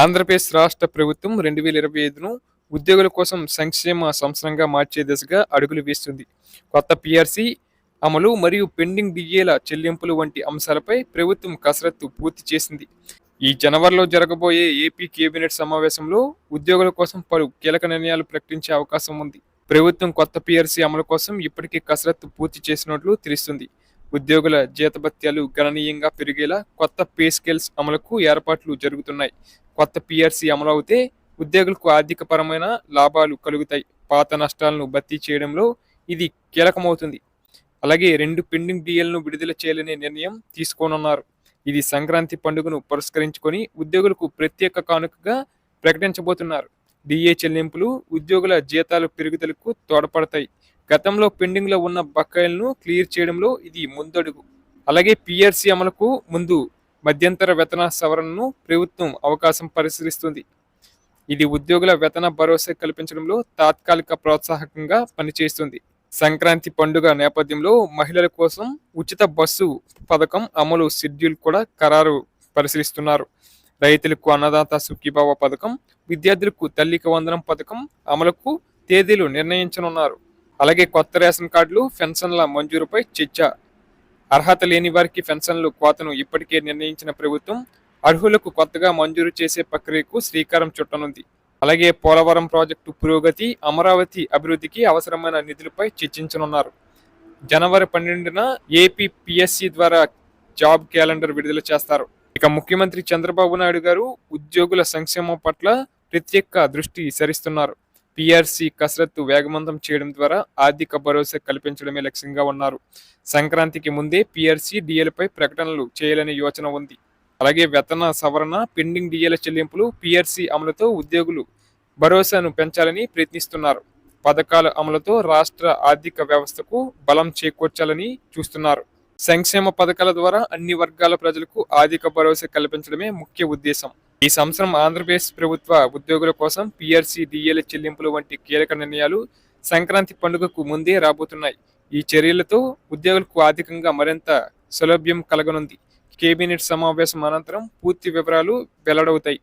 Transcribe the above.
ఆంధ్రప్రదేశ్ రాష్ట్ర ప్రభుత్వం రెండు వేల ఇరవై ఐదును ఉద్యోగుల కోసం సంక్షేమ సంవత్సరంగా మార్చే దిశగా అడుగులు వేస్తుంది. కొత్త పిఆర్సీ అమలు మరియు పెండింగ్ డిఏల చెల్లింపులు వంటి అంశాలపై ప్రభుత్వం కసరత్తు పూర్తి చేసింది. ఈ జనవరిలో జరగబోయే ఏపీ కేబినెట్ సమావేశంలో ఉద్యోగుల కోసం పలు కీలక నిర్ణయాలు ప్రకటించే అవకాశం ఉంది. ప్రభుత్వం కొత్త పిఆర్సీ అమలు కోసం ఇప్పటికే కసరత్తు పూర్తి చేసినట్లు తెలుస్తుంది. ఉద్యోగుల జీతభత్యాలు గణనీయంగా పెరిగేలా కొత్త పే స్కేల్స్ అమలుకు ఏర్పాట్లు జరుగుతున్నాయి. కొత్త పిఆర్సీ అమలు అవుతే ఉద్యోగులకు ఆర్థిక పరమైన లాభాలు కలుగుతాయి. పాత నష్టాలను భర్తీ చేయడంలో ఇది కీలకమవుతుంది. అలాగే రెండు పెండింగ్ డిఎల్ను విడుదల చేయాలనే నిర్ణయం తీసుకోనున్నారు. ఇది సంక్రాంతి పండుగను పురస్కరించుకొని ఉద్యోగులకు ప్రత్యేక కానుకగా ప్రకటించబోతున్నారు. డిఏ చెల్లింపులు ఉద్యోగుల జీతాల పెరుగుదలకు తోడ్పడతాయి. గతంలో పెండింగ్లో ఉన్న బకాయిలను క్లియర్ చేయడంలో ఇది ముందడుగు. అలాగే పిఆర్సీ అమలుకు ముందు మధ్యంతర వేతన సవరణను ప్రభుత్వం అవకాశం పరిశీలిస్తుంది. ఇది ఉద్యోగుల వేతన భరోసా కల్పించడంలో తాత్కాలిక ప్రోత్సాహకంగా పనిచేస్తుంది. సంక్రాంతి పండుగ నేపథ్యంలో మహిళల కోసం ఉచిత బస్సు పథకం అమలు షెడ్యూల్ కూడా ఖరారు పరిశీలిస్తున్నారు. రైతులకు అన్నదాత సుఖీభావ పథకం విద్యార్థులకు తల్లికి వందనం పథకం అమలుకు తేదీలు నిర్ణయించనున్నారు. అలాగే కొత్త రేషన్ కార్డులు పెన్షన్ల మంజూరుపై చర్చ. అర్హత లేని వారికి పెన్షన్లు కోతను ఇప్పటికే నిర్ణయించిన ప్రభుత్వం అర్హులకు కొత్తగా మంజూరు చేసే ప్రక్రియకు శ్రీకారం చుట్టనుంది. అలాగే పోలవరం ప్రాజెక్టు పురోగతి అమరావతి అభివృద్ధికి అవసరమైన నిధులపై చర్చించనున్నారు. జనవరి పన్నెండున ఏపీ పిఎస్సి ద్వారా జాబ్ క్యాలెండర్ విడుదల చేస్తారు. ఇక ముఖ్యమంత్రి చంద్రబాబు నాయుడు గారు ఉద్యోగుల సంక్షేమం పట్ల ప్రత్యేక దృష్టి సరిస్తున్నారు. పిఆర్సి కసరత్తు వేగవంతం చేయడం ద్వారా ఆర్థిక భరోసా కల్పించడమే లక్ష్యంగా ఉన్నారు. సంక్రాంతికి ముందే పీఆర్సీ డిఎల్పై ప్రకటనలు చేయాలనే యోచన ఉంది. అలాగే వేతన సవరణ పెండింగ్ డిఏల చెల్లింపులు పిఆర్సి అమలుతో ఉద్యోగులు భరోసాను పెంచాలని ప్రయత్నిస్తున్నారు. పథకాల అమలుతో రాష్ట్ర ఆర్థిక వ్యవస్థకు బలం చేకూర్చాలని చూస్తున్నారు. సంక్షేమ పథకాల ద్వారా అన్ని వర్గాల ప్రజలకు ఆర్థిక భరోసా కల్పించడమే ముఖ్య ఉద్దేశం. ఈ సంవత్సరం ఆంధ్రప్రదేశ్ ప్రభుత్వ ఉద్యోగుల కోసం పిఆర్సీ డిఏల చెల్లింపులు వంటి కీలక నిర్ణయాలు సంక్రాంతి పండుగకు ముందే రాబోతున్నాయి. ఈ చర్యలతో ఉద్యోగులకు ఆర్థికంగా మరింత సౌలభ్యం కలగనుంది. కేబినెట్ సమావేశం అనంతరం పూర్తి వివరాలు వెల్లడవుతాయి.